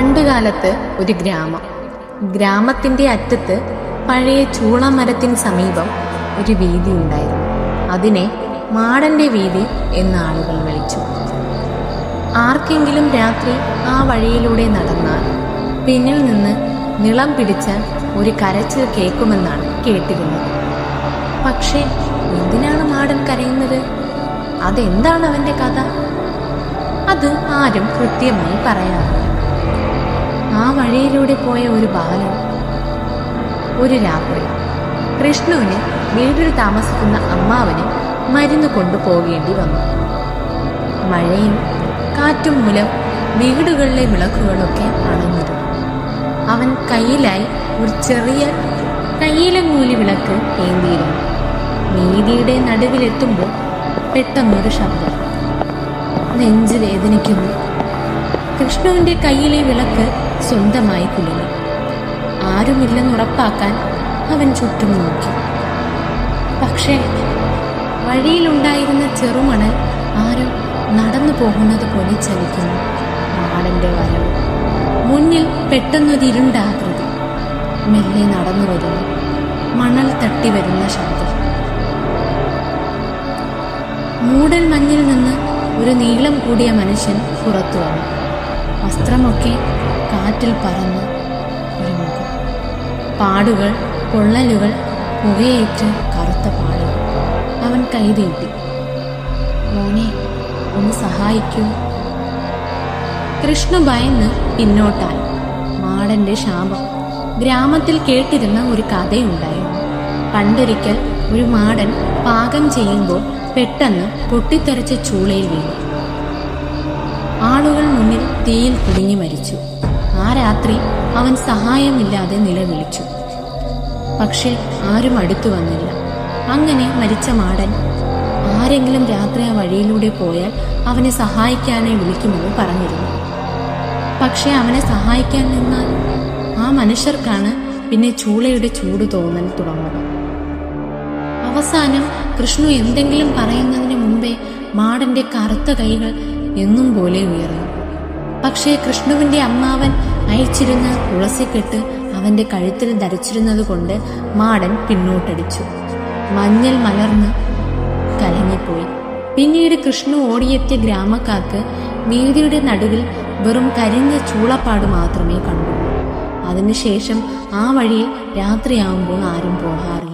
പണ്ടുകാലത്ത് ഒരു ഗ്രാമം. ഗ്രാമത്തിന്റെ അറ്റത്ത് പഴയ ചൂളമരത്തിന് സമീപം ഒരു വീതി ഉണ്ടായിരുന്നു. അതിനെ മാടന്റെ വീതി എന്ന് ആളുകൾ വിളിച്ചു. ആർക്കെങ്കിലും രാത്രി ആ വഴിയിലൂടെ നടന്നാൽ പിന്നിൽ നിന്ന് നിളം പിടിച്ച ഒരു കരച്ചിൽ കേൾക്കുമെന്നാണ് കേട്ടിരുന്നത്. പക്ഷേ എന്തിനാണ് മാടൻ കരയുന്നത്? അതെന്താണ് അവന്റെ കഥ? അത് ആരും കൃത്യമായി പറയാറില്ല. ആ വഴിയിലൂടെ പോയ ഒരു ബാലൻ ഒരു രാത്രി കൃഷ്ണുവിന് വീട്ടിൽ താമസിക്കുന്ന അമ്മാവന് മരുന്ന് കൊണ്ടുപോകേണ്ടി വന്നു. മഴയും കാറ്റും മൂലം വീടുകളിലെ വിളക്കുകളൊക്കെ അണഞ്ഞിരുന്നു അവൻ കയ്യിലായി ഒരു ചെറിയ കയ്യിലങ്ങൂലി വിളക്ക് ഏന്തിയിരുന്നു. വീതിയുടെ നടുവിലെത്തുമ്പോൾ പെട്ടെന്നൊരു ശബ്ദം. നെഞ്ച് വേദനിക്കുന്നു കൃഷ്ണുവിന്റെ കയ്യിലെ വിളക്ക് സ്വന്തമായി കുലുങ്ങി. ആരുമില്ലെന്ന് ഉറപ്പാക്കാൻ അവൻ ചുറ്റും നോക്കി. പക്ഷേ വഴിയിലുണ്ടായിരുന്ന ചെറുമണൽ ആരും നടന്നു പോകുന്നത് പോലെ ചലിക്കുന്നു. ആടന്റെ വരവ് മുന്നിൽ പെട്ടെന്നൊരിരുണ്ടാകൃതി മെല്ലെ നടന്നു വരുന്നു. മണൽ തട്ടി വരുന്ന ശബ്ദം. മൂടൽ മഞ്ഞിൽ നിന്ന് ഒരു നീളം കൂടിയ മനുഷ്യൻ പുറത്തു വന്നു. വസ്ത്രമൊക്കെ കാറ്റിൽ പറന്ന് പാടുകൾ പൊള്ളലുകൾ പുകയേറ്റ് കറുത്ത പാടുകൾ അവൻ കൈതീട്ടി മോനെ ഒന്ന് സഹായിക്കൂ. കൃഷ്ണ ഭയന്ന് പിന്നോട്ടായി. മാടന്റെ ശാപം. ഗ്രാമത്തിൽ കേട്ടിരുന്ന ഒരു കഥയുണ്ടായിരുന്നു പണ്ടൊരിക്കൽ ഒരു മാടൻ പാകം ചെയ്യുമ്പോൾ പെട്ടെന്ന് പൊട്ടിത്തെറിച്ച ചൂളയിൽ വീണു. ആളുകൾ മുന്നിൽ തീയിൽ കുടുങ്ങി മരിച്ചു. ആ രാത്രി അവൻ സഹായമില്ലാതെ നിലവിളിച്ചു. പക്ഷെ ആരും അടുത്തു വന്നില്ല. അങ്ങനെ മരിച്ച മാടൻ ആരെങ്കിലും രാത്രി ആ വഴിയിലൂടെ പോയാൽ അവനെ സഹായിക്കാനേ വിളിക്കുമെന്ന് പറഞ്ഞിരുന്നു. പക്ഷെ അവനെ സഹായിക്കാൻ നിന്നാൽ ആ മനുഷ്യർക്കാണ് പിന്നെ ചൂളയുടെ ചൂട് തോന്നൽ തുടങ്ങുക അവസാനം കൃഷ്ണു എന്തെങ്കിലും പറയുന്നതിന് മുമ്പേ മാടന്റെ കറുത്ത കൈകൾ എന്നും പോലെ ഉയർന്നു. പക്ഷേ കൃഷ്ണുവിന്റെ അമ്മാവൻ അയച്ചിരുന്ന തുളസിക്കെട്ട് അവന്റെ കഴുത്തിൽ ധരിച്ചിരുന്നത് കൊണ്ട് മാടൻ പിന്നോട്ടടിച്ചു. മഞ്ഞൾ മലർന്ന് കലങ്ങിപ്പോയി. പിന്നീട് കൃഷ്ണു ഓടിയെത്തിയ ഗ്രാമക്കാർക്ക് വീതിയുടെ നടുവിൽ വെറും കരിഞ്ഞ ചൂളപ്പാട് മാത്രമേ കണ്ടുള്ളൂ അതിനുശേഷം ആ വഴിയിൽ രാത്രിയാവുമ്പോൾ ആരും പോകാറില്ല.